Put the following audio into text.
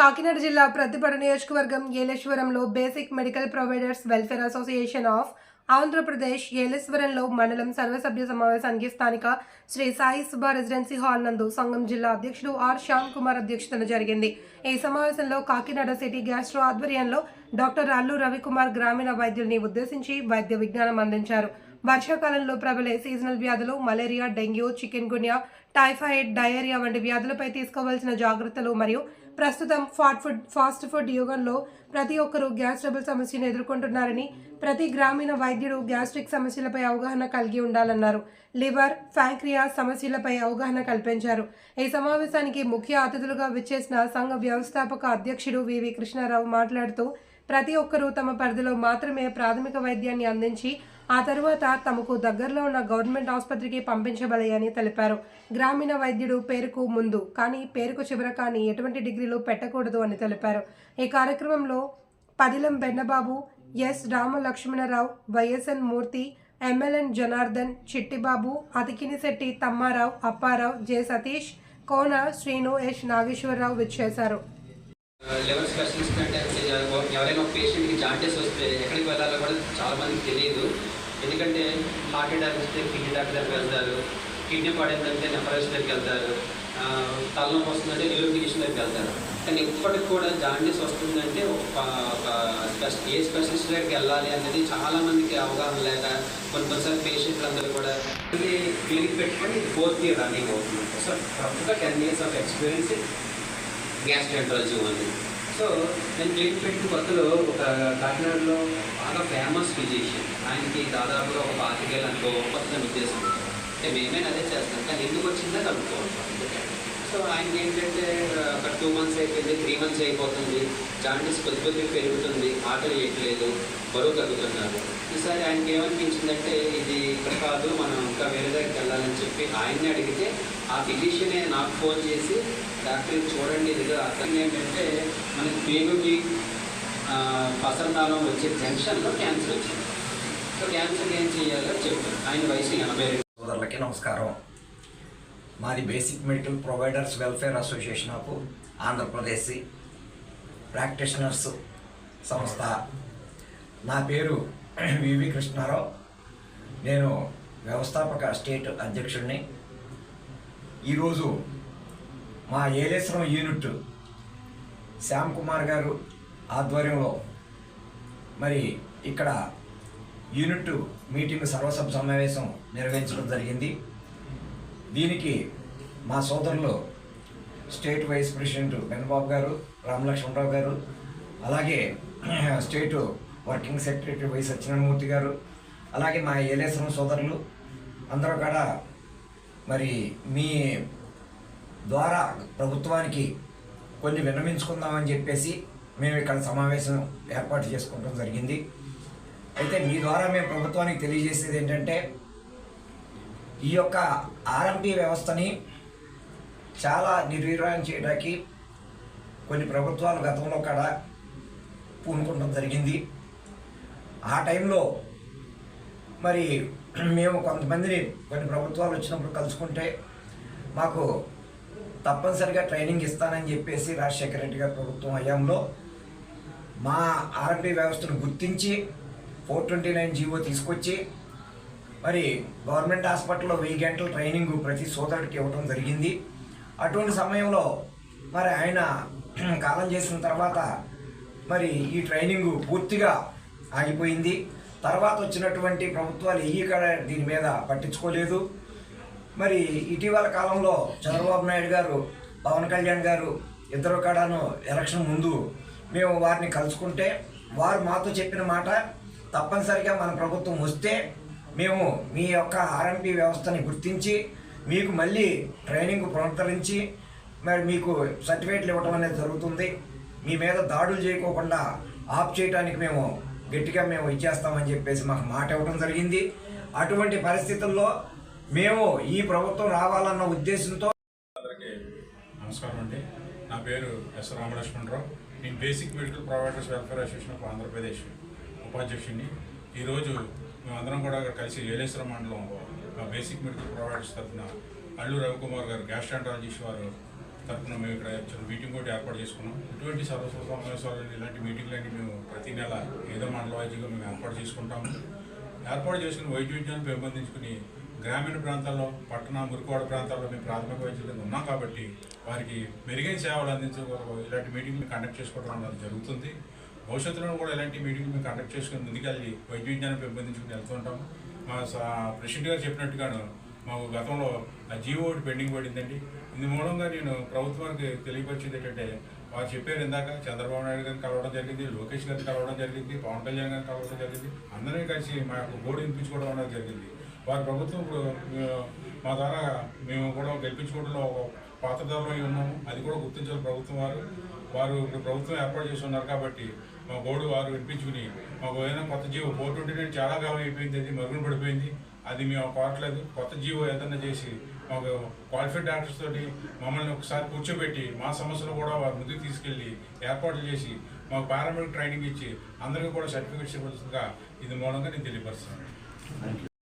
కాకినాడ జిల్లా ప్రతిపడ నియోజకవర్గం ఏలేశ్వరంలో basic medical providers welfare association of Andhra Pradesh ఏలేశ్వరంలో మండలం సర్వసభ్య సమావేశానికి స్థానిక శ్రీ సాయి సుబ్బా రెసిడెన్సీ హాల్ నందు సంఘం జిల్లా అధ్యక్షుడు ఆర్ శ్యామ్ కుమార్ అధ్యక్షతన జరిగింది. ఈ సమావేశంలో కాకినాడ సిటీ గ్యాస్ట్రో ఆధ్వర్యంలో డాక్టర్ అల్లు రవికుమార్ గ్రామీణ వైద్యుల్ని ఉద్దేశించి వైద్య విజ్ఞానం అందించారు. వర్షాకాలంలో ప్రబలే సీజనల్ వ్యాధులు malaria dengue chikungunya typhoid diarrhoea వంటి వ్యాధులపై తీసుకోవాల్సిన జాగ్రత్తలు మరియు ప్రస్తుతం ఫాస్ట్ ఫుడ్ ఫాస్ట్ ఫుడ్ యుగంలో ప్రతి ఒక్కరూ గ్యాస్ ట్రబుల్ సమస్యను ఎదుర్కొంటున్నారని ప్రతి గ్రామీణ వైద్యుడు గ్యాస్ట్రిక్ సమస్యలపై అవగాహన కలిగి ఉండాలన్నారు. లివర్ ఫ్యాంక్రియా సమస్యలపై అవగాహన కల్పించారు. ఈ సమావేశానికి ముఖ్య అతిథులుగా విచ్చేసిన సంఘ వ్యవస్థాపక అధ్యక్షుడు వివి కృష్ణారావు మాట్లాడుతూ ప్రతి ఒక్కరూ తమ పరిధిలో మాత్రమే ప్రాథమిక వైద్యాన్ని అందించి ఆ తరువాత తమకు దగ్గరలో ఉన్న గవర్నమెంట్ ఆసుపత్రికి పంపించబడయని తెలిపారు. గ్రామీణ వైద్యుడు పేరుకు ముందు కానీ పేరుకు చివర కానీ ఎటువంటి డిగ్రీలు పెట్టకూడదు అని తెలిపారు. ఈ కార్యక్రమంలో Padilam Bennababu S. Ramalakshmanarao YSN Murthy MLN Janardhan Chittibabu Athikinisetti Tammarao Apparao J. Satish Kona Srinu S. Nageswararao విచ్చేశారు. లెవెల్ స్పెషలిస్ట్ అంటే ఎవరైనా పేషెంట్కి జాంటెస్ వస్తే ఎక్కడికి వెళ్ళాలో కూడా చాలా మందికి తెలియదు. ఎందుకంటే హార్ట్ అటాక్ వస్తే కిడ్నీ డాక్టర్ దగ్గరికి వెళ్తారు. కిడ్నీ పడిందంటే నెఫరాలజిస్ట్ దగ్గరికి వెళ్తారు. ఆ, తలనొప్పి వస్తుందంటే న్యూరో దగ్గరికి వెళ్తారు. కానీ ఇప్పటికి కూడా జాండీస్ వస్తుందంటే ఒక ఏ స్పెషలిస్ట్ దగ్గరికి వెళ్ళాలి అనేది చాలామందికి అవగాహన లేక కొన్ని కొన్నిసార్లు పేషెంట్లు అందరూ కూడా ఇది క్లినిక్ పెట్టుకొని ఫోర్త్ ఇయర్ రన్నింగ్ అవుతుంది. సో రఫ్గా ten years of experience gastroenterology ఉంది. సో నేను క్లినిక్ పెట్టిన కొత్తలో ఒక కాకినాడలో బాగా ఫేమస్ ఫిజిషియన్ ఆయనకి దాదాపుగా ఒక పాతికేళ్ళు అనుకో కొత్త ఉద్దేశం అంటే మేమే అదే చేస్తాం కానీ ఎందుకు వచ్చిందో కనుక్కోవాలి సో ఆయనకి ఏంటంటే ఒక టూ మంత్స్ అయిపోయింది త్రీ మంత్స్ అయిపోతుంది. జాండీస్ కొద్ది కొద్దిగా పెరుగుతుంది ఆటలు వేయట్లేదు. బరువు తగ్గుతున్నారు. ఈసారి ఆయనకి ఏమనిపించిందంటే ఇది ఇక్కడ కాదు మనం ఇంకా వేరే దగ్గరికి వెళ్ళాలని చెప్పి ఆయన్ని అడిగితే ఆ ఫిజిషియనే నాకు ఫోన్ చేసి డాక్టర్ చూడండి ఇది అర్థం ఏంటంటే మనకి పేగుకి పసరనాళం వచ్చే జంక్షన్లో క్యాన్సర్ వచ్చింది. సో క్యాన్సర్ ఏం చేయాలో చెప్పారు ఆయన వయసు ఎనభై రెండు. సోదరులకి నమస్కారం. మాది basic medical providers welfare association of Andhra Pradesh practitioners సంస్థ. నా పేరు వివి కృష్ణారావు. నేను వ్యవస్థాపక స్టేట్ అధ్యక్షుడిని. ఈరోజు మా ఏలేశ్వరం యూనిట్ శ్యామ్ కుమార్ గారు ఆధ్వర్యంలో మరి ఇక్కడ యూనిట్ మీటింగ్ సర్వసభ సమావేశం నిర్వహించడం జరిగింది. దీనికి మా సోదరులు స్టేట్ వైస్ ప్రెసిడెంట్ వెనబాబు గారు రామలక్ష్మణరావు గారు అలాగే state working secretary Y Satyanarayanamurthy గారు అలాగే మా ఏలేశ్వరం సోదరులు అందరూ కూడా మరి మీ ద్వారా ప్రభుత్వానికి కొన్ని విన్నవించుకుందామని చెప్పేసి మేము ఇక్కడ సమావేశం ఏర్పాటు చేసుకోవడం జరిగింది. అయితే మీ ద్వారా మేము ప్రభుత్వానికి తెలియజేసేది ఏంటంటే ఈ యొక్క ఆర్ఎంపీ వ్యవస్థని చాలా నిర్వీర్యం చేయడానికి కొన్ని ప్రభుత్వాలు గతంలో కూడా పూనుకోవడం జరిగింది. ఆ టైంలో మరి మేము కొంతమందిని కొన్ని ప్రభుత్వాలు వచ్చినప్పుడు కలుసుకుంటే మాకు తప్పనిసరిగా ట్రైనింగ్ ఇస్తానని చెప్పేసి రాజశేఖర రెడ్డి గారి ప్రభుత్వం హయాంలో మా ఆర్ఎంపీ వ్యవస్థను గుర్తించి ఫోర్ ట్వంటీ నైన్ జీవో తీసుకొచ్చి మరి గవర్నమెంట్ హాస్పిటల్లో వెయ్యి గంటల ట్రైనింగ్ ప్రతి సోదరుడికి ఇవ్వడం జరిగింది. అటువంటి సమయంలో మరి ఆయన కాలం చేసిన తర్వాత మరి ఈ ట్రైనింగ్ పూర్తిగా ఆగిపోయింది. తర్వాత వచ్చినటువంటి ప్రభుత్వాలు ఏ కడ దీని మీద పట్టించుకోలేదు. మరి ఇటీవల కాలంలో చంద్రబాబు నాయుడు గారు పవన్ కళ్యాణ్ గారు ఇద్దరు కూడాను ఎలక్షన్ ముందు మేము వారిని కలుసుకుంటే వారు మాతో చెప్పిన మాట తప్పనిసరిగా మన ప్రభుత్వం వస్తే మేము మీ యొక్క ఆర్ఎంపీ వ్యవస్థని గుర్తించి మీకు మళ్ళీ ట్రైనింగ్ పునరుద్ధరించి మరి మీకు సర్టిఫికేట్లు ఇవ్వడం అనేది జరుగుతుంది. మీ మీద దాడులు చేయకోకుండా ఆఫ్ చేయడానికి మేము గట్టిగా మేము ఇచ్చేస్తామని చెప్పేసి మాకు మాట ఇవ్వడం జరిగింది. అటువంటి పరిస్థితుల్లో మేము ఈ ప్రభుత్వం రావాలన్న ఉద్దేశంతో అందరికీ నమస్కారం అండి. నా పేరు ఎస్ రామలక్ష్మణరావు. నేను basic medical providers welfare association of Andhra Pradesh ఉపాధ్యక్షుడిని. ఈరోజు మేమందరం కూడా అక్కడ కలిసి ఏలేశ్వరం మండలం బేసిక్ మెడికల్ ప్రొవైడర్స్ తరఫున అల్లు రవికుమార్ గారు గ్యాస్ట్రాంటాలజిస్ట్ వారు తరఫున మేము ఇక్కడ చిన్న మీటింగ్ కూడా ఏర్పాటు చేసుకున్నాం. ఇటువంటి సర్వస్వ ఇలాంటి మీటింగ్లన్నీ మేము ప్రతి నెల ఏదో మండల వైద్యంగా మేము ఏర్పాటు చేసుకుంటాము. ఏర్పాటు చేసుకుని వైద్య విజ్ఞానం పెంపొందించుకుని గ్రామీణ ప్రాంతాల్లో పట్టణ మురికివాడ ప్రాంతాల్లో మేము ప్రాథమిక వైద్యులు ఉన్నాం కాబట్టి వారికి మెరుగైన సేవలు అందించే ఇలాంటి మీటింగ్లు కండక్ట్ చేసుకోవడం అనేది జరుగుతుంది. భవిష్యత్తులో కూడా ఇలాంటి మీటింగ్లు మేము కండక్ట్ చేసుకుని ముందుకెళ్ళి వైద్య విజ్ఞానం పెంపొందించుకుని వెళ్తుంటాం మా సా- ప్రెసిడెంట్ గారు చెప్పినట్టుగాను మాకు గతంలో ఆ జీవో ఒకటి పెండింగ్ పడిందండి. ఇందు మూలంగా నేను ప్రభుత్వానికి తెలియపరిచింది ఏంటంటే వారు చెప్పారు ఇందాక చంద్రబాబు నాయుడు గారిని కలవడం జరిగింది లోకేష్ గారిని కలవడం జరిగింది పవన్ కళ్యాణ్ గారిని కలవడం జరిగింది అందరినీ కలిసి మా యొక్క బోర్డు వినిపించుకోవడం అనేది జరిగింది. వారి ప్రభుత్వం ఇప్పుడు మా ద్వారా మేము కూడా గెలిపించుకోవడంలో ఒక పాత్రధారులై ఉన్నాము. అది కూడా గుర్తించాలి ప్రభుత్వం వారు. వారు ఇప్పుడు ప్రభుత్వం ఏర్పాటు చేసి ఉన్నారు కాబట్టి మా బోర్డు వారు వినిపించుకుని మాకు ఏదైనా కొత్త జీవో ఫోర్ ట్వంటీ నైన్ చాలా కాలం అయిపోయింది అది మరుగున పడిపోయింది. అది మేము కోరట్లేదు. కొత్త జీవో ఏదైనా చేసి మాకు క్వాలిఫైడ్ డాక్టర్స్ తోటి మమ్మల్ని ఒకసారి కూర్చోబెట్టి మా సమస్యలు కూడా వారి ముందుకు తీసుకెళ్ళి ఏర్పాట్లు చేసి మాకు పారామెడిక్ ట్రైనింగ్ ఇచ్చి అందరికీ కూడా సర్టిఫికేట్స్ ఇవ్వాల్సిందిగా ఇది మూలంగా నేను తెలియపరుస్తాను